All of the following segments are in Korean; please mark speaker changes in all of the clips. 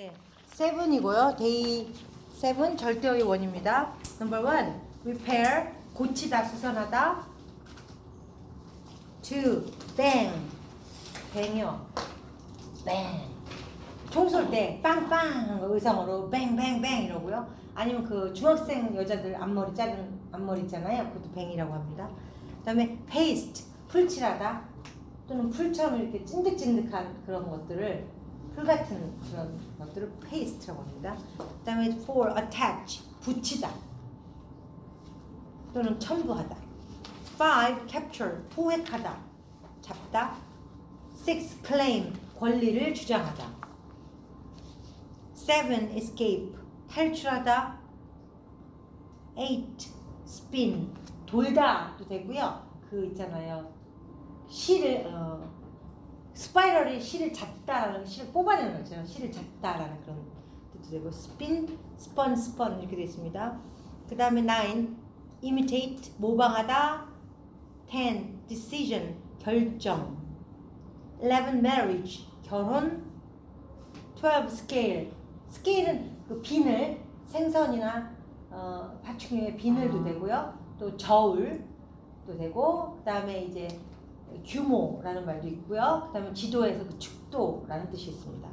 Speaker 1: 네, 세븐이고요. 데이 세븐 절대어의 원입니다. 넘버 원, repair 고치다 수선하다. two, bang 뱅이요. bang 총쏠 때 빵빵 의성어로 뱅뱅뱅 이러고요. 아니면 그 중학생 여자들 앞머리 자른 앞머리 있잖아요. 그것도 뱅이라고 합니다. 그다음에 paste 풀칠하다 또는 풀처럼 이렇게 찐득찐득한 그런 것들을 풀 같은 그런 것들을 paste라고 합니다. 그다음에 for attach 붙이다 또는 첨부하다. five capture 포획하다 잡다. six claim 권리를 주장하다. seven escape 탈출하다. eight spin 돌다도 되고요. 그 있잖아요. 실을 어, 스파이럴이 실을 잡다라는 실을 뽑아내는 거죠. 실을 잡다라는 그런 뜻도 되고 스핀, 스펀, 스펀 이렇게 되어 있습니다. 그 다음에 nine imitate 모방하다. ten decision 결정. eleven marriage 결혼. twelve scale 스케일은 그 비늘 생선이나 어, 파충류의 비늘도 되고요. 또 저울도 되고 그다음에 이제 규모라는 말도 있고요. 그 다음에 지도에서 그 축도라는 뜻이 있습니다.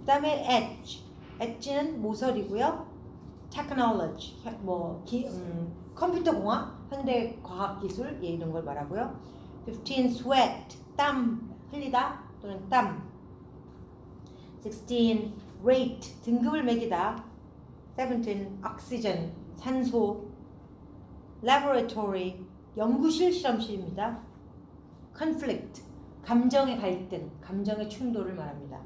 Speaker 1: 그 다음에 edge, edge는 모서리고요. technology, 뭐 기, 음, 컴퓨터 공학, 현대 과학 기술 예, 이런 걸 말하고요. 15 sweat, 땀 흘리다 또는 땀. 16 rate, 등급을 매기다. 17 oxygen, 산소. laboratory, 연구실 실험실입니다. conflict, 감정의 갈등, 감정의 충돌을 말합니다.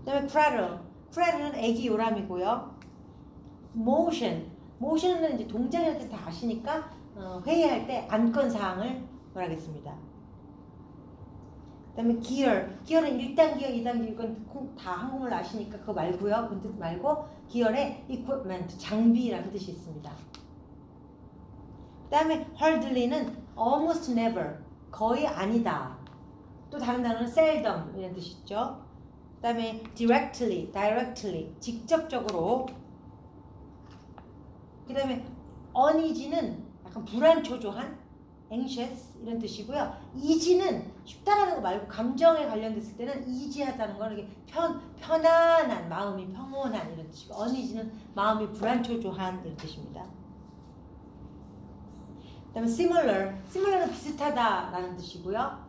Speaker 1: 그 다음에 prattle, prattle는 애기 요람이고요. motion, motion은 이제 동작을 이렇게 다 아시니까 어, 회의할 때 안건 사항을 말하겠습니다. 그 다음에 gear, gear은 1단 기어, 2단 기어 이건 콩- 다 한국말 아시니까 그거 말고요. 그 뜻 말고 gear에 equipment, 장비라는 뜻이 있습니다. 그다음에 hardly는 almost never, 거의 아니다. 또 다른 단어는 seldom 이런 뜻이 있죠. 그다음에 directly, directly, 직접적으로. 그다음에 uneasy는 약간 불안초조한, anxious 이런 뜻이고요. easy는 쉽다라는 거 말고 감정에 관련됐을 때는 easy하다는 거는 편 편안한 마음이 평온한 이런 뜻이고 uneasy는 마음이 불안초조한 이런 뜻입니다. 그다음에 similar, similar은 비슷하다라는 뜻이고요.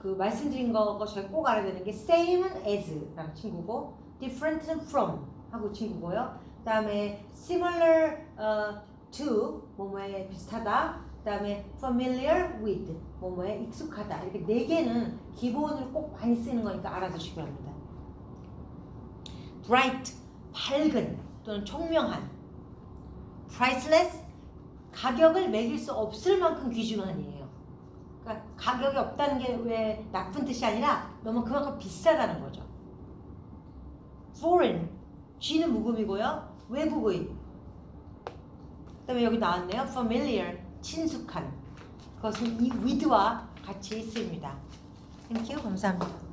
Speaker 1: 그 말씀드린 거 저희 꼭 알아야 되는 게 same은 as라는 친구고 different는 from 하고 친구고요. 그다음에 similar 어, to 뭐뭐에 비슷하다. 그다음에 familiar with 뭐뭐에 익숙하다. 이렇게 네 개는 기본으로 꼭 많이 쓰는 거니까 알아두시기 바랍니다. bright 밝은 또는 총명한 priceless 가격을 매길 수 없을 만큼 귀중한이에요. 그러니까 가격이 없다는 게 왜 나쁜 뜻이 아니라 너무 그만큼 비싸다는 거죠. foreign, G는 묵음이고요. 외국의. 그다음에 여기 나왔네요. familiar, 친숙한. 그것은 이 with와 같이 쓰입니다. Thank you. 감사합니다.